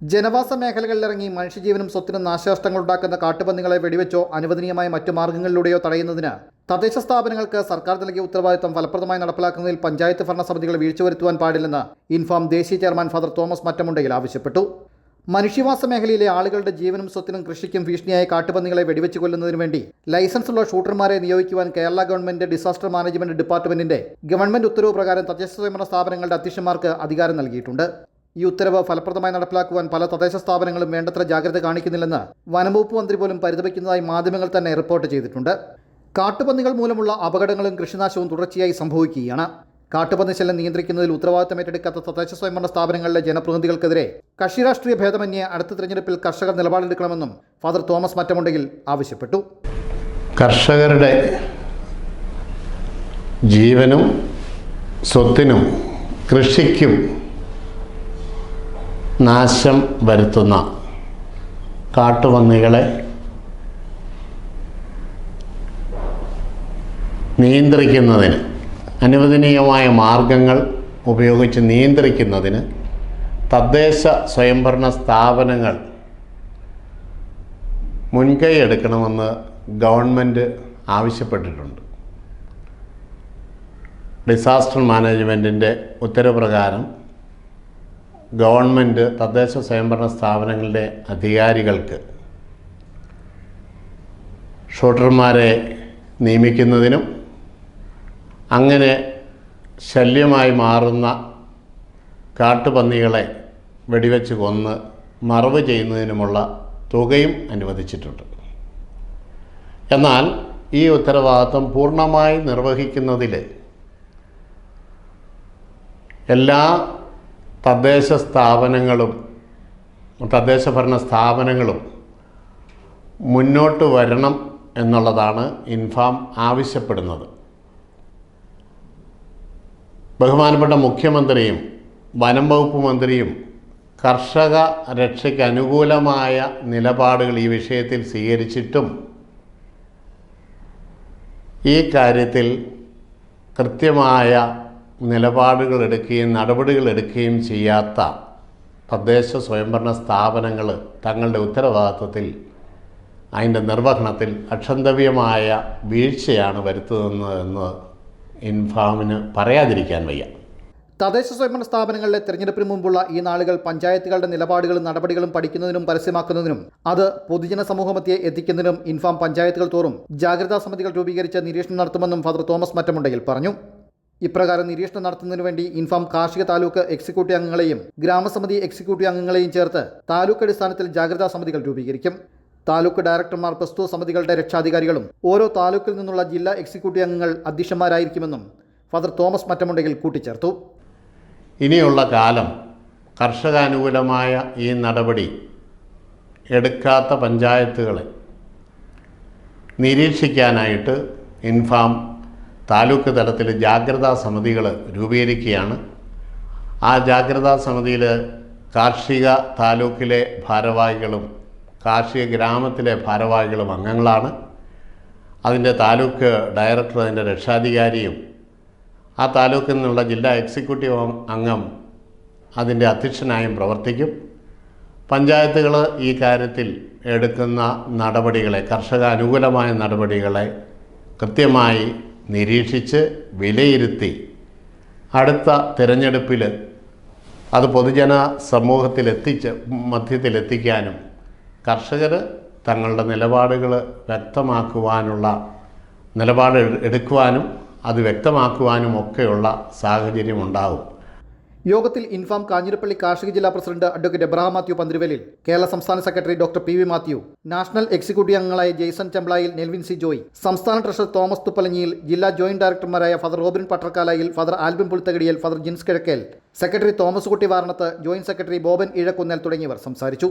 ജനവാസ മേഖലകളിലിറങ്ങി മനുഷ്യജീവനും സ്വത്തിനും നാശനഷ്ടങ്ങൾ ഉണ്ടാക്കുന്ന കാട്ടുപന്നികളെ വെടിവെച്ചോ അനുവദനീയമായ മറ്റു മാർഗങ്ങളിലൂടെയോ തടയുന്നതിന് തദ്ദേശ സ്ഥാപനങ്ങൾക്ക് സർക്കാർ നൽകിയ ഉത്തരവാദിത്തം ഫലപ്രദമായി നടപ്പിലാക്കുന്നതിൽ പഞ്ചായത്ത് ഭരണസമിതികൾ വീഴ്ച വരുത്തുവാൻ പാടില്ലെന്ന് ഇൻഫാം ദേശീയ ചെയർമാൻ ഫാദർ തോമസ് മറ്റമുണ്ടയിൽ ആവശ്യപ്പെട്ടു. മനുഷ്യവാസ മേഖലയിലെ ആളുകളുടെ ജീവനും സ്വത്തിനും കൃഷിക്കും ഭീഷണിയായ കാട്ടുപന്നികളെ വെടിവെച്ച് കൊല്ലുന്നതിനു വേണ്ടി ലൈസൻസുള്ള ഷൂട്ടർമാരെ നിയോഗിക്കുവാൻ കേരള ഗവൺമെന്റ് ഡിസാസ്റ്റർ മാനേജ്മെന്റ് ഡിപ്പാർട്ട്മെന്റിന്റെ ഗവൺമെന്റ് ഉത്തരവ് പ്രകാരം തദ്ദേശ സ്വയംഭരണ സ്ഥാപനങ്ങളുടെ അധ്യക്ഷന്മാർക്ക് അധികാരം നൽകിയിട്ടുണ്ട്. ഈ ഉത്തരവ് ഫലപ്രദമായി നടപ്പിലാക്കുവാൻ പല തദ്ദേശ സ്ഥാപനങ്ങളും വേണ്ടത്ര ജാഗ്രത കാണിക്കുന്നില്ലെന്ന് വനംവകുപ്പ് മന്ത്രി പോലും പരിതപിക്കുന്നതായി മാധ്യമങ്ങൾ തന്നെ റിപ്പോർട്ട് ചെയ്തിട്ടുണ്ട്. കാട്ടുപന്നികൾ മൂലമുള്ള അപകടങ്ങളും കൃഷിനാശവും തുടർച്ചയായി സംഭവിക്കുകയാണ്. കാട്ടുപന്നി ശല്യം നിയന്ത്രിക്കുന്നതിൽ ഉത്തരവാദിത്തം ഏറ്റെടുക്കാത്ത തദ്ദേശ സ്വയംഭരണ സ്ഥാപനങ്ങളിലെ ജനപ്രതിനിധികൾക്കെതിരെ കക്ഷി രാഷ്ട്രീയ ഭേദമന്യേ അടുത്ത തിരഞ്ഞെടുപ്പിൽ കർഷകർ നിലപാടെടുക്കണമെന്നും ഫാദർ തോമസ് മറ്റമുണ്ടെങ്കിൽ ആവശ്യപ്പെട്ടു. കർഷകരുടെ ജീവനും സ്വത്തിനും കൃഷിക്കും നാശം വരുത്തുന്ന കാട്ടുപന്നികളെ നിയന്ത്രിക്കുന്നതിന് അനുവദനീയമായ മാർഗങ്ങൾ ഉപയോഗിച്ച് നിയന്ത്രിക്കുന്നതിന് തദ്ദേശ സ്വയംഭരണ സ്ഥാപനങ്ങൾ മുൻകൈ എടുക്കണമെന്ന് ഗവൺമെന്റ് ആവശ്യപ്പെട്ടിട്ടുണ്ട്. ഡിസാസ്റ്റർ മാനേജ്മെന്റിന്റെ ഉത്തരവ് പ്രകാരം ഗവൺമെന്റ് തദ്ദേശ സ്വയംഭരണ സ്ഥാപനങ്ങളുടെ അധികാരികൾക്ക് ഷൂട്ടർമാരെ നിയമിക്കുന്നതിനും അങ്ങനെ ശല്യമായി മാറുന്ന കാട്ടുപന്നികളെ വെടിവെച്ച് കൊന്ന് മറവ് ചെയ്യുന്നതിനുമുള്ള തുകയും അനുവദിച്ചിട്ടുണ്ട്. എന്നാൽ ഈ ഉത്തരവാദിത്വം പൂർണമായി നിർവഹിക്കുന്നതിൽ എല്ലാ തദ്ദേശ സ്ഥാപനങ്ങളും തദ്ദേശ ഭരണ സ്ഥാപനങ്ങളും മുന്നോട്ട് വരണം എന്നുള്ളതാണ് ഇൻഫാം ആവശ്യപ്പെടുന്നത്. ബഹുമാനപ്പെട്ട മുഖ്യമന്ത്രിയും വനം വകുപ്പ് മന്ത്രിയും കർഷക രക്ഷയ്ക്ക് അനുകൂലമായ നിലപാടുകൾ ഈ വിഷയത്തിൽ സ്വീകരിച്ചിട്ടും ഈ കാര്യത്തിൽ കൃത്യമായ നിലപാടുകൾ എടുക്കുകയും നടപടികൾ എടുക്കുകയും ചെയ്യാത്ത തദ്ദേശ സ്വയംഭരണ സ്ഥാപനങ്ങൾ തങ്ങളുടെ ഉത്തരവാദിത്വത്തിൽ അതിന്റെ നിർവഹണത്തിൽ അക്ഷന്തവ്യമായ വീഴ്ചയാണ് വരുത്തുന്നതെന്ന് ഇൻഫാമിന് പറയാതിരിക്കാൻ വയ്യ. തദ്ദേശ സ്വയംഭരണ സ്ഥാപനങ്ങളിലെ തെരഞ്ഞെടുപ്പിന് മുമ്പുള്ള ഈ നാളുകൾ പഞ്ചായത്തുകളുടെ നിലപാടുകളും നടപടികളും പഠിക്കുന്നതിനും പരസ്യമാക്കുന്നതിനും അത് പൊതുജന സമൂഹമത്തെ എത്തിക്കുന്നതിനും ഇൻഫാം പഞ്ചായത്തുകൾ തോറും ജാഗ്രതാ സമിതികൾ രൂപീകരിച്ച് നിരീക്ഷണം നടത്തുമെന്നും ഫാദർ തോമസ് മറ്റമുണ്ടയിൽ പറഞ്ഞു. ഇപ്രകാരം നിരീക്ഷണം നടത്തുന്നതിനു വേണ്ടി ഇൻഫാം കാർഷിക താലൂക്ക് എക്സിക്യൂട്ടീവ് അംഗങ്ങളെയും ഗ്രാമസമിതി എക്സിക്യൂട്ടീവ് അംഗങ്ങളെയും ചേർത്ത് താലൂക്ക് അടിസ്ഥാനത്തിൽ ജാഗ്രതാ സമിതികൾ രൂപീകരിക്കും. താലൂക്ക് ഡയറക്ടർമാർ പ്രസ്തുത സമിതികളുടെ രക്ഷാധികാരികളും ഓരോ താലൂക്കിൽ നിന്നുള്ള ജില്ലാ എക്സിക്യൂട്ടീവ് അംഗങ്ങൾ അധ്യക്ഷന്മാരായിരിക്കുമെന്നും ഫാദർ തോമസ് മറ്റമുണ്ടെങ്കിൽ കൂട്ടിച്ചേർത്തു. ഇനിയുള്ള കാലം കർഷകാനുകൂലമായ ഈ നടപടി എടുക്കാത്ത പഞ്ചായത്തുകളെ നിരീക്ഷിക്കാനായിട്ട് ഇൻഫാം താലൂക്ക് തലത്തിൽ ജാഗ്രതാ സമിതികൾ രൂപീകരിക്കുകയാണ്. ആ ജാഗ്രതാ സമിതിയിൽ കാർഷിക താലൂക്കിലെ ഭാരവാഹികളും കാർഷിക ഗ്രാമത്തിലെ ഭാരവാഹികളും അംഗങ്ങളാണ്. അതിന്റെ താലൂക്ക് ഡയറക്ടർ അതിന്റെ രക്ഷാധികാരിയും. ആ താലൂക്കിൽ നിന്നുള്ള ജില്ലാ എക്സിക്യൂട്ടീവ് അംഗം അതിന്റെ അധ്യക്ഷനായും പ്രവർത്തിക്കും. പഞ്ചായത്തുകൾ ഈ കാര്യത്തിൽ എടുക്കുന്ന നടപടികളെ കർഷക അനുകൂലമായ നടപടികളെ കൃത്യമായി നിരീക്ഷിച്ച് വിലയിരുത്തി അടുത്ത തിരഞ്ഞെടുപ്പിൽ അത് പൊതുജന സമൂഹത്തിലെത്തിച്ച് മധ്യത്തിലെത്തിക്കാനും കർഷകർ തങ്ങളുടെ നിലപാടുകൾ വ്യക്തമാക്കുവാനുള്ള നിലപാട് എടുക്കുവാനും അത് വ്യക്തമാക്കുവാനും ഒക്കെയുള്ള സാഹചര്യം ഉണ്ടാവും യോഗത്തിൽ ഇൻഫാം കാഞ്ഞിരപ്പള്ളി കാർഷിക ജില്ലാ പ്രസിഡന്റ് അഡ്വക്കേറ്റ് എബ്രഹാം മാത്യു പന്തിരുവലിൽ കേരള സംസ്ഥാന secretary doctor P V Mathew national executive അംഗങ്ങളായ ജെയ്സൺ ചെമ്പ്ലായിൽ നെൽവിൻ സി ജോയ് സംസ്ഥാന ട്രഷറർ തോമസ് തുപ്പലഞ്ഞിയിൽ ജില്ലാ joint ഡയറക്ടർമാരായ father Robin Pattarkalayil father Albin Pulthakidiyil father Jins Kizhakkel secretary Thomas Kutty Varanath joint secretary Boban Izhakkunnel തുടങ്ങിയവർ സംസാരിച്ചു.